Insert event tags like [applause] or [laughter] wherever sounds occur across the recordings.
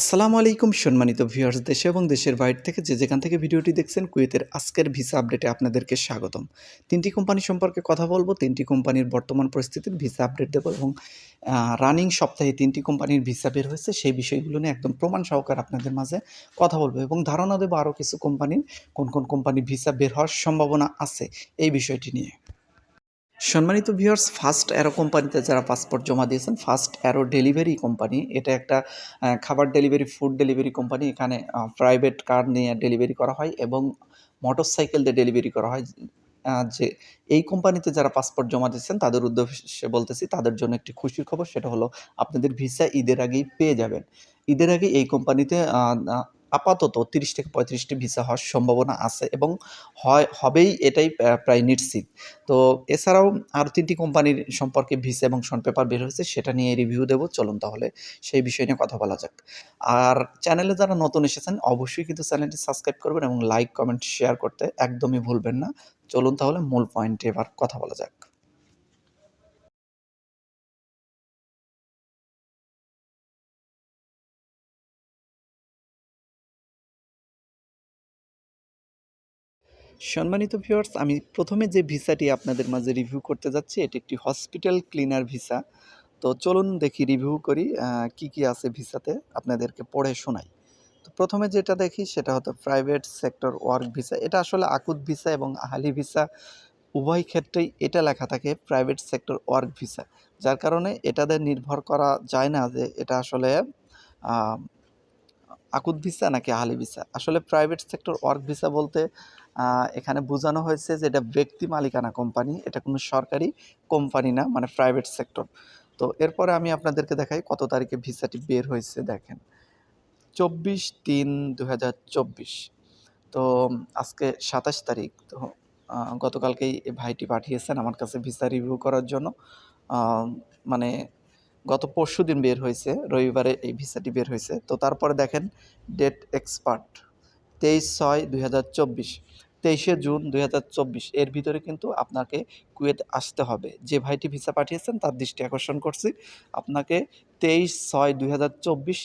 আসসালামু আলাইকুম, সম্মানিত ভিউয়ার্স দেশে এবং দেশের বাইরে থেকে যে যেখান থেকে ভিডিওটি দেখছেন, কুয়েতের আজকের ভিসা আপডেটে আপনাদেরকে স্বাগতম। তিনটি কোম্পানি সম্পর্কে কথা বলব, তিনটি কোম্পানির বর্তমান পরিস্থিতির ভিসা আপডেট দেবো এবং রানিং সপ্তাহে তিনটি কোম্পানির ভিসা বের হয়েছে, সেই বিষয়গুলো নিয়ে একদম প্রমাণ সহকারে আপনাদের মাঝে কথা বলব এবং ধারণা দেবো আরও কিছু কোম্পানির, কোন কোন কোম্পানির ভিসা বের হওয়ার সম্ভাবনা আছে, এই বিষয়টি নিয়ে। সম্মানিত ভিউয়ার্স ফার্স্ট অ্যারো কোম্পানিতে যারা পাসপোর্ট জমা দিয়েছেন ফার্স্ট অ্যারো ডেলিভারি কোম্পানি এটা একটা খাবার ডেলিভারি ফুড ডেলিভারি কোম্পানি এখানে প্রাইভেট কার নিয়ে ডেলিভারি করা হয় এবং মোটর সাইকেল দিয়ে ডেলিভারি করা হয়। যে এই কোম্পানিতে যারা পাসপোর্ট জমা দিয়েছেন, তাদের উদ্দেশ্যে বলতেছি, তাদের জন্য একটি খুশির খবর, সেটা হলো আপনাদের ভিসা ঈদের আগেই পেয়ে যাবেন। ঈদের আগে এই কোম্পানিতে আপাতত তিরিশ থেকে পঁয়ত্রিশটি ভিসা হওয়ার সম্ভাবনা আছে এবং হয়, হবেই এটাই প্রায় নিশ্চিত। তো এছাড়াও আরও তিনটি কোম্পানির সম্পর্কে ভিসা এবং শন পেপার বের হয়েছে, সেটা নিয়ে রিভিউ দেবো। চলুন তাহলে সেই বিষয় নিয়ে কথা বলা যাক। আর চ্যানেলে যারা নতুন এসেছেন, অবশ্যই কিন্তু চ্যানেলটি সাবস্ক্রাইব করবেন এবং লাইক, কমেন্ট, শেয়ার করতে একদমই ভুলবেন না। চলুন তাহলে মূল পয়েন্টে এবার কথা বলা যাক। সম্মানিত ভিউয়ার্স আমি প্রথমে যে ভিসাটি আপনাদের মাঝে রিভিউ করতে যাচ্ছি, এটি একটি হসপিটাল ক্লিনার ভিসা তো চলুন দেখি রিভিউ করি কি কি আছে ভিসাতে আপনাদেরকে পড়ে শোনাই। তো প্রথমে যেটা দেখি, সেটা হতো প্রাইভেট সেক্টর ওয়ার্ক ভিসা এটা আসলে আকুত ভিসা এবং আহালি ভিসা উভয় ক্ষেত্রেই এটা লেখা থাকে প্রাইভেট সেক্টর ওয়ার্ক ভিসা যার কারণে এটাতে নির্ভর করা যায় না যে এটা আসলে আকুত ভিসা নাকি আহালি ভিসা আসলে প্রাইভেট সেক্টর ওয়ার্ক ভিসা বলতে এখানে বোঝানো হয়েছে যে এটা ব্যক্তি মালিকানা কোম্পানি, এটা কোনো সরকারি কোম্পানি না মানে প্রাইভেট সেক্টর তো এরপরে আমি আপনাদেরকে দেখাই কত তারিখে ভিসাটি বের হয়েছে, দেখেন। চব্বিশ তিন দু তো আজকে সাতাশ তারিখ, তো গতকালকেই এই ভাইটি পাঠিয়েছেন আমার কাছে ভিসা রিভিউ করার জন্য। মানে গত পরশু দিন বের হয়েছে, রবিবারে এই ভিসাটি বের হয়েছে। তো তারপরে দেখেন ডেট এক্সপার্ট তেইশ ছয় চব্বিশ। তেইশে জুন দুই হাজার চব্বিশ। এর ভিতরে কিন্তু আপনাকে কুয়েত আসতে হবে। যে ভাইটি ভিসা পাঠিয়েছেন তার দৃষ্টি আকর্ষণ করছি। আপনাকে তেইশ ছয় দুই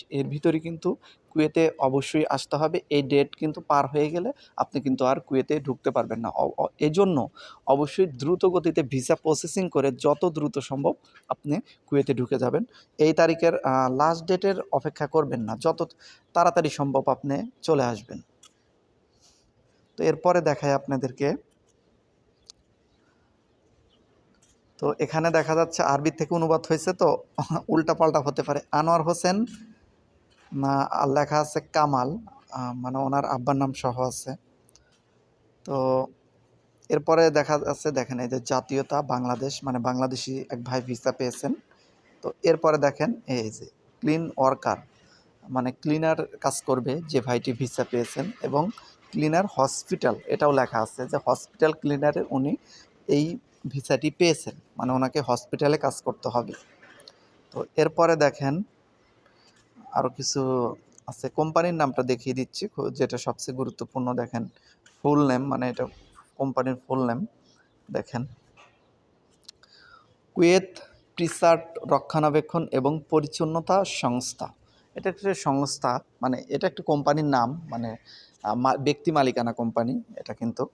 এর ভিতরে কিন্তু কুয়েতে অবশ্যই আসতে হবে। এই ডেট কিন্তু পার হয়ে গেলে আপনি কিন্তু আর কুয়েতে ঢুকতে পারবেন না। অ- এজন্য অবশ্যই দ্রুত গতিতে ভিসা প্রসেসিং করে যত দ্রুত সম্ভব আপনি কুয়েতে ঢুকে যাবেন। এই তারিখের লাস্ট ডেটের অপেক্ষা করবেন না। যত তাড়াতাড়ি সম্ভব আপনি চলে আসবেন। তো এরপরে দেখায় আপনাদেরকে। তো এখানে দেখা যাচ্ছে আরবি থেকে অনুবাদ হয়েছে তো [laughs] উল্টা পাল্টা হতে পারে। আনোয়ার হোসেন না, আর লেখা আছে কামাল মানে ওনার আব্বার নাম সহ আছে। তো এরপরে দেখা যাচ্ছে, দেখেন এই যে জাতীয়তা, বাংলাদেশ মানে বাংলাদেশি এক ভাই ভিসা পেয়েছেন। তো এরপরে দেখেন, এই যে ক্লিন ওয়ার্কার মানে ক্লিনার কাজ করবে যে ভাইটি ভিসা পেয়েছেন এবং ক্লিনার হসপিটাল এটাও লেখা আছে যে হসপিটাল ক্লিনারে উনি এই ভিসাটি পেয়েছেন। মানে ওনাকে হসপিটালে কাজ করতে হবে। তো এরপরে দেখেন আরও কিছু আছে। কোম্পানির নামটা দেখিয়ে দিচ্ছি যেটা সবচেয়ে গুরুত্বপূর্ণ। দেখেন ফুল নেম মানে এটা কোম্পানির ফুল নেম দেখেন, কুয়েত প্রিসার্ট রক্ষণাবেক্ষণ এবং পরিচ্ছন্নতা সংস্থা। এটা একটা সংস্থা মানে এটা একটা কোম্পানির নাম মানে ব্যক্তি মালিকানা কোম্পানি, এটা কিন্তু।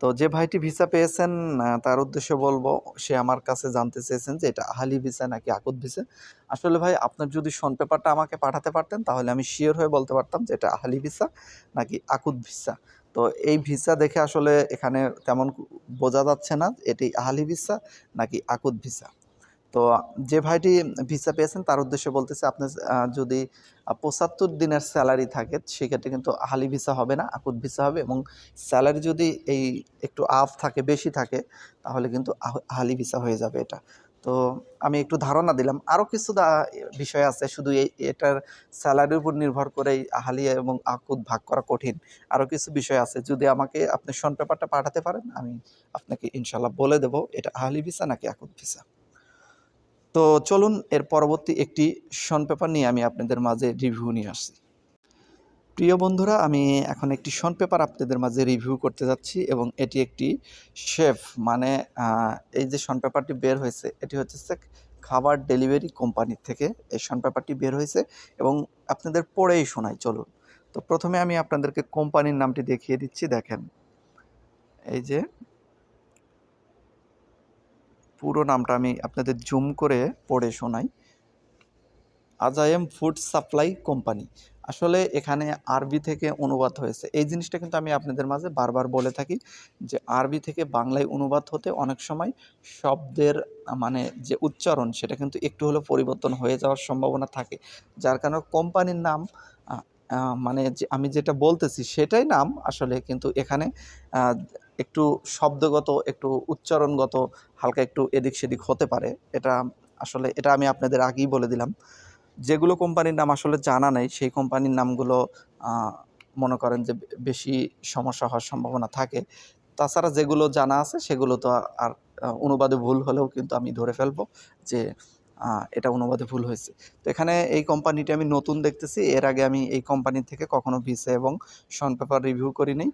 তো যে ভাইটি ভিসা পেয়েছেন তার উদ্দেশ্যে বলব, সে আমার কাছে জানতে চেয়েছেন যে এটা আহালি ভিসা নাকি আকুত ভিসা। আসলে ভাই, আপনার যদি শন পেপারটা আমাকে পাঠাতে পারতেন, তাহলে আমি শিওর হয়ে বলতে পারতাম যে এটা আহালি ভিসা নাকি আকুত ভিসা। তো এই ভিসা দেখে আসলে এখানে তেমন বোঝা যাচ্ছে না, এটি আহালি ভিসা নাকি আকুত ভিসা। তো যে ভাইটি ভিসা পেয়েছেন, তার উদ্দেশ্যে বলতেছে, আপনি যদি পঁচাত্তর দিনের স্যালারি থাকে, সেক্ষেত্রে কিন্তু হালি ভিসা হবে না আকুত ভিসা হবে এবং স্যালারি যদি এই একটু আফ থাকে, বেশি থাকে, তাহলে কিন্তু হালি ভিসা হয়ে যাবে এটা। তো আমি একটু ধারণা দিলাম। আরও কিছু বিষয় আছে, শুধু এই এটার স্যালারির উপর নির্ভর করেই আহালি এবং আকুদ ভাগ করা কঠিন। আরও কিছু বিষয় আছে, যদি আমাকে আপনি শন পেপারটা পাঠাতে পারেন, আমি আপনাকে ইনশাল্লাহ বলে দেব, এটা আহালি ভিসা নাকি আকুত ভিসা। তো চলুন এর পরবর্তী একটি শন পেপার নিয়ে আমি আপনাদের মাঝে রিভিউ নিয়ে আসছি। প্রিয় বন্ধুরা, আমি এখন একটি শন পেপার আপনাদের মাঝে রিভিউ করতে যাচ্ছি এবং এটি একটি শেফ মানে এই যে শন পেপারটি বের হয়েছে, এটি হচ্ছে খাবার ডেলিভারি কোম্পানির থেকে এই শন পেপারটি বের হয়েছে এবং আপনাদের পড়েই শোনাই, চলুন। তো প্রথমে আমি আপনাদেরকে কোম্পানির নামটি দেখিয়ে দিচ্ছি, দেখেন। এই যে পুরো নামটা আমি আপনাদের জুম করে পড়ে শোনাই। আজায়েম ফুড সাপ্লাই কোম্পানি। আসলে এখানে আরবি থেকে অনুবাদ হয়েছে। এই জিনিসটা কিন্তু আমি আপনাদের মাঝে বারবার বলে থাকি যে আরবি থেকে বাংলায় অনুবাদ হতে অনেক সময় শব্দের মানে যে উচ্চারণ সেটা কিন্তু একটু হলেও পরিবর্তন হয়ে যাওয়ার সম্ভাবনা থাকে। যার কারণে কোম্পানির নাম মানে যে আমি যেটা বলতেছি সেটাই নাম আসলে কিন্তু এখানে একটু শব্দগত, একটু উচ্চারণগত, হালকা একটু এদিক সেদিক হতে পারে। এটা আসলে, এটা আমি আপনাদের আগেই বলে দিলাম। যেগুলো কোম্পানির নাম আসলে জানা নেই, সেই কোম্পানির নামগুলো মনে করেন যে বেশি সমস্যা হওয়ার সম্ভাবনা থাকে। তাছাড়া যেগুলো জানা আছে, সেগুলো তো আর অনুবাদে ভুল হলেও কিন্তু আমি ধরে ফেলব যে এটা অনুবাদে ভুল হয়েছে। তো এখানে এই কোম্পানিটি আমি নতুন দেখতেছি। এর আগে আমি এই কোম্পানি থেকে কখনো ভিসা এবং শন পেপার রিভিউ করিনি।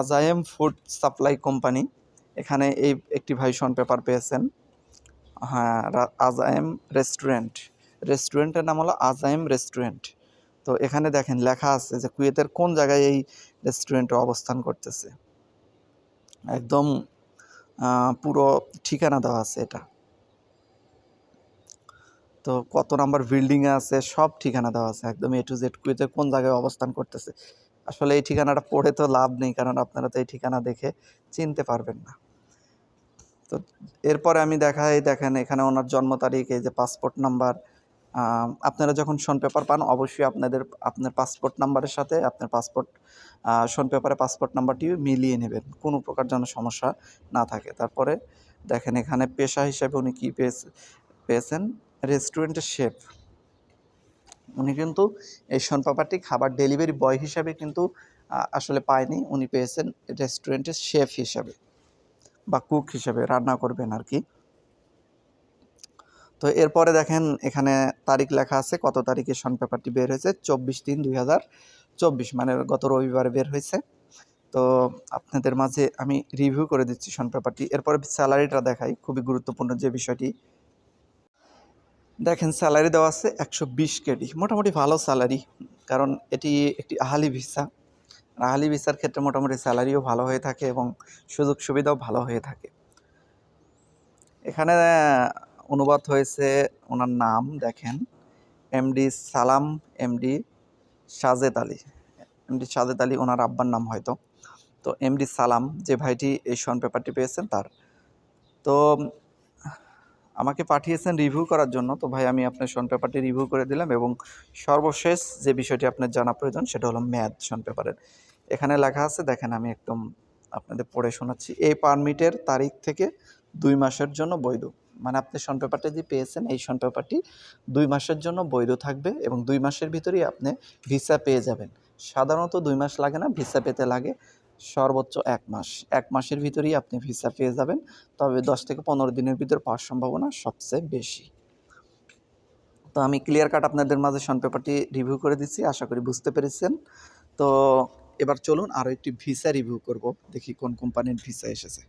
আজায়েম ফুড সাপ্লাই কোম্পানি এখানে এই একটি ভাই শন পেপার পেয়েছেন। হ্যাঁ আজায়েম রেস্টুরেন্ট রেস্টুরেন্টের নাম হলো আজাইম রেস্টুরেন্ট তো এখানে দেখেন, লেখা আছে যে কুয়েতের কোন জায়গায় এই রেস্টুরেন্টে অবস্থান করতেছে। একদম পুরো ঠিকানা দেওয়া আছে এটা। তো কত নাম্বার বিল্ডিংয়ে আছে, সব ঠিকানা দেওয়া আছে, একদম এ টু জেড কুয়েতের কোন জায়গায় অবস্থান করতেছে। আসলে এই ঠিকানাটা পড়ে তো লাভ নেই, কারণ আপনারা তো এই ঠিকানা দেখে চিনতে পারবেন না। তো এরপরে আমি দেখাই, দেখেন এখানে ওনার জন্ম তারিখ, এই যে পাসপোর্ট নাম্বার আপনারা যখন শন পেপার পান, অবশ্যই আপনাদের, আপনার পাসপোর্ট নাম্বারের সাথে আপনার পাসপোর্ট শন পেপারে পাসপোর্ট নাম্বারটি মিলিয়ে নেবেন, কোনো প্রকার যেন সমস্যা না থাকে। তারপরে দেখেন এখানে পেশা হিসেবে উনি কী পেয়েছে, পেয়েছেন? রেস্টুরেন্টের শেফ। উনি কিন্তু এই শন পেপারটি খাবার ডেলিভারি বয় হিসাবে কিন্তু আসলে পায়নি। উনি পেয়েছেন রেস্টুরেন্টের শেফ হিসাবে বা কুক হিসাবে রান্না করবেন আর কি। তো এরপরে দেখেন, এখানে তারিখ লেখা আছে, কত তারিখে শন পেপারটি বের হয়েছে? চব্বিশ তিন দুই হাজার চব্বিশ মানে গত রবিবারে বের হয়েছে। তো আপনাদের মাঝে আমি রিভিউ করে দিচ্ছি শন পেপারটি এরপরে স্যালারিটা দেখাই, খুবই গুরুত্বপূর্ণ যে বিষয়টি। দেখেন স্যালারি দেওয়া আছে একশো বিশ কেডি। মোটামুটি ভালো স্যালারি, কারণ এটি একটি আহালি ভিসা। আহালি ভিসার ক্ষেত্রে মোটামুটি স্যালারিও ভালো হয়ে থাকে এবং সুযোগ সুবিধাও ভালো হয়ে থাকে। এখানে অনুবাদ হয়েছে ওনার নাম, দেখেন MD Salam MD Sajed Ali. MD Sajed Ali, ওনার আব্বার নাম হয়তো। তো এমডি সালাম, যে ভাইটি এই শন পেপারটি পেয়েছেন তার। তো আমাকে পাঠিয়েছেন রিভিউ করার জন্য। তো ভাই, আমি আপনার শন পেপারটি রিভিউ করে দিলাম এবং সর্বশেষ যে বিষয়টি আপনার জানা প্রয়োজন, সেটা হলো ম্যাথ শন পেপারের এখানে লেখা আছে, দেখেন আমি একদম আপনাদের পড়ে শোনাচ্ছি। এই পারমিটের তারিখ থেকে দুই মাসের জন্য বৈধ। মানে আপনি শন পেপারটা যে পেয়েছেন, এই শন পেপারটি দুই মাসের জন্য বৈধ থাকবে এবং দুই মাসের ভিতরেই আপনি ভিসা পেয়ে যাবেন। সাধারণত দুই মাস লাগে না ভিসা পেতে লাগে। সর্বোচ্চ এক মাস। এক মাসের ভিতরেই আপনি ভিসা পেয়ে যাবেন। তবে দশ থেকে পনেরো দিনের ভিতর পাওয়ার সম্ভাবনা সবচেয়ে বেশি। তো আমি ক্লিয়ার কাট আপনাদের মাঝে সন পেপারটি রিভিউ করে দিচ্ছি, আশা করি বুঝতে পেরেছেন। তো এবার চলুন আরও একটি ভিসা রিভিউ করব। দেখি কোন কোম্পানির ভিসা এসেছে।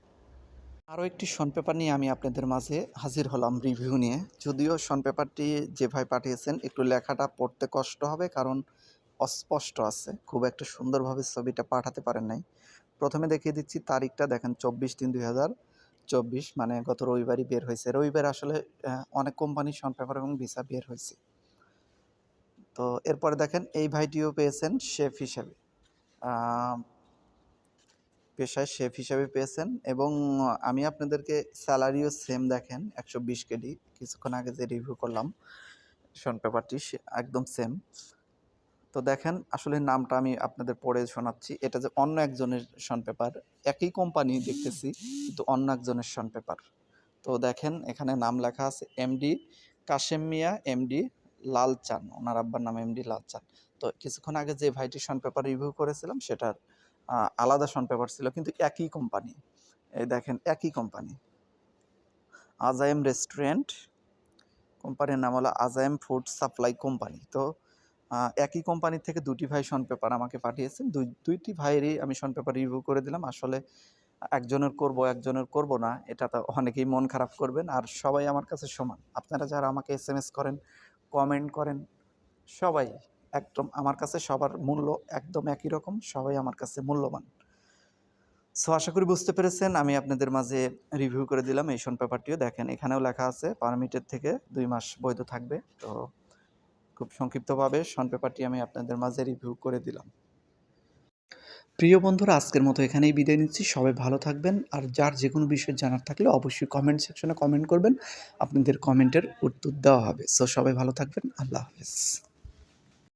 আরও একটি শন পেপার নিয়ে আমি আপনাদের মাঝে হাজির হলাম রিভিউ নিয়ে। যদিও শন পেপারটি যে ভাই পাঠিয়েছেন, একটু লেখাটা পড়তে কষ্ট হবে কারণ অস্পষ্ট আছে। খুব একটা সুন্দরভাবে ছবিটা পাঠাতে পারেন নাই। প্রথমে দেখিয়ে দিচ্ছি তারিখটা, দেখেন চব্বিশ তিন দুই হাজার চব্বিশ মানে গত রবিবারই বের হয়েছে। রবিবার আসলে অনেক কোম্পানির শন পেপার এবং ভিসা বের হয়েছে। তো এরপরে দেখেন, এই ভাইটিও পেয়েছেন শেফ হিসাবে। পেশায় শেফ হিসাবে পেয়েছেন এবং আমি আপনাদেরকে স্যালারিও সেম দেখেন, একশো বিশ কেডি কিছুক্ষণ আগে যে রিভিউ করলাম শন পেপারটি একদম সেম তো দেখেন, আসলে নামটা আমি আপনাদের পড়ে শোনাচ্ছি। এটা যে অন্য একজনের সন পেপার একই কোম্পানি দেখতেছি, কিন্তু অন্য একজনের সন পেপার তো দেখেন, এখানে নাম লেখা আছে এমডি কাশেম মিয়া এমডি লালচান। ওনার আব্বার নাম এমডি লালচান। তো কিছুক্ষণ আগে যে ভাইটি সন পেপার রিভিউ করেছিলাম, সেটার আলাদা সন পেপার ছিল, কিন্তু একই কোম্পানি এই দেখেন, একই কোম্পানি আজাইম রেস্টুরেন্ট কোম্পানির নাম হলো আজাইম ফুড সাপ্লাই কোম্পানি তো একই কোম্পানি থেকে দুটি ভাই শন পেপার আমাকে পাঠিয়েছেন দুই, দুইটি ভাইয়েরই আমি শন পেপার রিভিউ করে দিলাম। আসলে একজনের করব একজনের করব না, এটা তো অনেকেই মন খারাপ করবেন। আর সবাই আমার কাছে সমান। আপনারা যারা আমাকে এস এম এস করেন কমেন্ট করেন, সবাই একদম আমার কাছে সবার মূল্য একদম একই রকম, সবাই আমার কাছে মূল্যবান। সো আশা করি বুঝতে পেরেছেন, আমি আপনাদের মাঝে রিভিউ করে দিলাম এই শোন পেপারটিও দেখেন, এখানেও লেখা আছে পারমিটের থেকে দুই মাস বৈধ থাকবে। তো খুব সংক্ষিপ্তভাবে শন পেপারটি আমি আপনাদের মাঝে রিভিউ করে দিলাম। প্রিয় বন্ধুরা, আজকের মতো এখানেই বিদায় নিচ্ছি। সবাই ভালো থাকবেন। আর যার যে কোনো বিষয় জানার থাকলে অবশ্যই কমেন্ট সেকশনে কমেন্ট করবেন। আপনাদের কমেন্টের উত্তর দেওয়া হবে। সো সবাই ভালো থাকবেন। আল্লাহ হাফেজ।